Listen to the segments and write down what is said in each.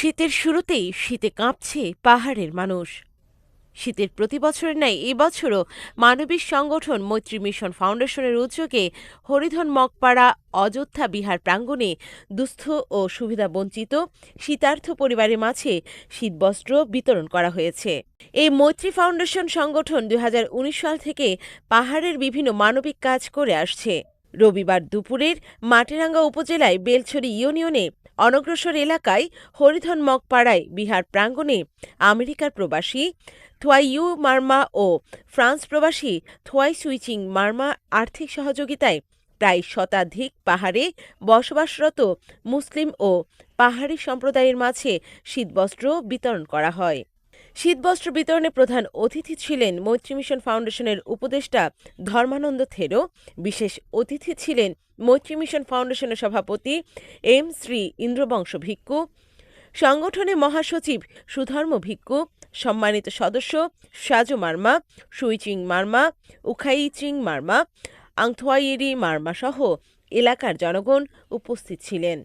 শীতের শুরুতেই শীতে কাঁপছে পাহাড়ের মানুষ। শীতের প্রতি বছরের ন্যায় এবছরও মানবিক সংগঠন মৈত্রী মিশন ফাউন্ডেশনের উদ্যোগে হরিধন মগপাড়া, অযোধ্যা বিহার প্রাঙ্গণে দুস্থ ও সুবিধাবঞ্চিত শীতার্থ পরিবারের মাঝে শীতবস্ত্র বিতরণ করা হয়েছে। এই মৈত্রী ফাউন্ডেশন সংগঠন দু হাজার উনিশ সাল থেকে পাহাড়ের বিভিন্ন মানবিক কাজ করে আসছে। রবিবার দুপুরের মাটিরাঙ্গা উপজেলায় বেলছড়ি ইউনিয়নে অনগ্রসর এলাকায় হরিধন মগপাড়ায় বিহার প্রাঙ্গণে আমেরিকার প্রবাসী থোয়াইউ মার্মা ও ফ্রান্স প্রবাসী থোয়াই সুইচিং মার্মা আর্থিক সহযোগিতায় প্রায় শতাধিক পাহাড়ে বসবাসরত মুসলিম ও পাহাড়ি সম্প্রদায়ের মাঝে শীতবস্ত্র বিতরণ করা হয়। শীতবস্ত্র বিতরণে প্রধান অতিথি ছিলেন মৈত্রী মিশন ফাউন্ডেশনের উপদেষ্টা ধর্মানন্দ থেরো। বিশেষ অতিথি ছিলেন মৈত্রী মিশন ফাউন্ডেশনের সভাপতি এম শ্রী ইন্দ্রবংশ ভিক্ষু, সংগঠনের মহাসচিব সুধর্ম ভিক্ষু, সম্মানিত সদস্য সাজু মার্মা, সুইচিং মার্মা, উখাইচিং মার্মা, আংথোয়াইরি মার্মা সহ এলাকার জনগণ উপস্থিত ছিলেন।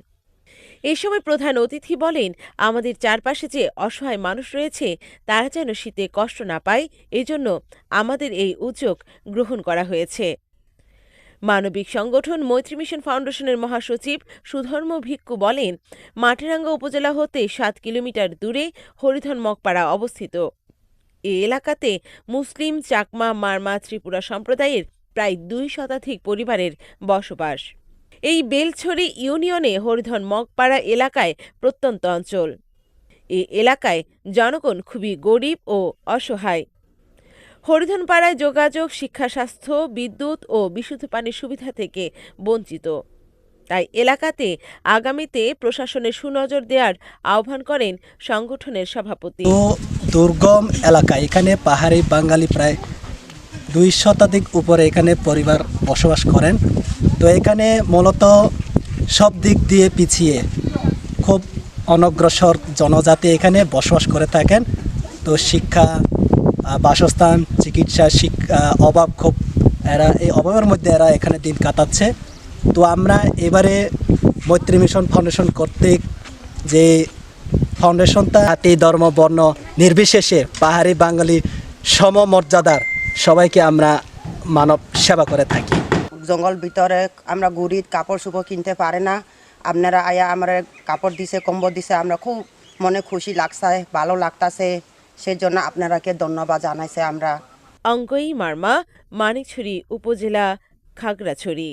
এ সময় প্রধান অতিথি বলেন, আমাদের চারপাশে যে অসহায় মানুষ রয়েছে, তারা যেন শীতে কষ্ট না পায়, এজন্য আমাদের এই উদ্যোগ গ্রহণ করা হয়েছে। মানবিক সংগঠন মৈত্রী মিশন ফাউন্ডেশনের মহাসচিব সুধর্ম ভিক্ষু বলেন মাটিরাঙ্গা উপজেলা হতে সাত কিলোমিটার দূরে হরিধন মগপাড়া অবস্থিত। এ এলাকাতে মুসলিম, চাকমা, মারমা, ত্রিপুরা সম্প্রদায়ের প্রায় দুই শতাধিক পরিবারের বসবাস। এই বেলছড়ি ইউনিয়নে হরিধন মগপাড়া এলাকায় প্রত্যন্ত অঞ্চল। এ এলাকায় জনগণ খুবই গরিব ও অসহায়। হরিধনপাড়ায় যোগাযোগ, শিক্ষা, স্বাস্থ্য, বিদ্যুৎ ও বিশুদ্ধ পানির সুবিধা থেকে বঞ্চিত। তাই এলাকাতে আগামীতে প্রশাসনের সুনজর দেওয়ার আহ্বান করেন সংগঠনের সভাপতি। দুর্গম এলাকা, এখানে পাহাড়ি বাঙালি প্রায় দুই শতাধিক উপরে এখানে পরিবার বসবাস করেন। তো এখানে মূলত সব দিক দিয়ে পিছিয়ে খুব অনগ্রসর জনজাতি এখানে বসবাস করে থাকেন। তো শিক্ষা বাসস্থান, চিকিৎসা শিক্ষা অভাব খুব এরা, এই অভাবের মধ্যে এরা এখানে দিন কাটাচ্ছে। তো আমরা এবারে মৈত্রী মিশন ফাউন্ডেশন কর্তৃক যে ফাউন্ডেশনটা জাতি, ধর্ম, বর্ণ নির্বিশেষে পাহাড়ি বাঙালি সমমর্যাদার সবাইকে আমরা মানব সেবা করে থাকি। জঙ্গল ভিতরে আমরা ঘুরি কাপড় চোপড় কিনতে পারে না। আপনারা আয়া আমরা কাপড় দিছে কম্বল দিছে আমরা খুব মনে খুশি লাগছে ভালো লাগতাছে। সেজন্য আপনারাকে ধন্যবাদ জানাইছে আমরা। অঙ্গই মার্মা মানিকছড়ি উপজেলা খাগড়াছড়ি।